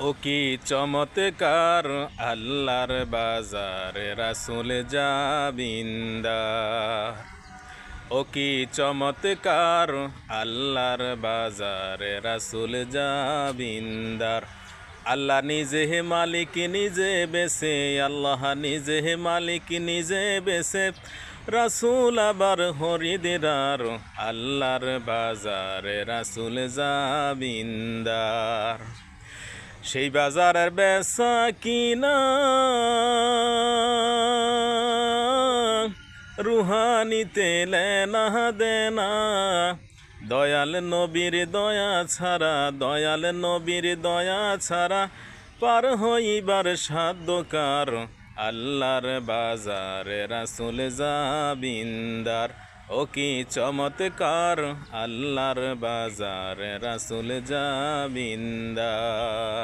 ও কি চমৎকার আল্লাহর বাজারে, রাসুল যাবিন্দা ও কি চমৎকার আল্লাহর বাজারে, রাসুল যাবিন্দার আল্লাহ নিজে হে মালিক, নিজে বেসে আল্লাহ নিজে হে মালিক, নিজে বেসে রাসুল আবার হরিদিরার আল্লাহর বাজারে, রাসুল যাবিন্দার সেই বাজারের বেচা কিনা রুহানিতে লেনা দেনা। দয়াল নবীর দয়া ছাড়া, দয়াল নবীর দয়া ছাড়া পার হইবার সাধ্যকার আল্লাহর বাজারে রাসুল যাবিন্দার ও কি চমৎকার? আল্লাহর বাজারে রাসুল যাবিন্দার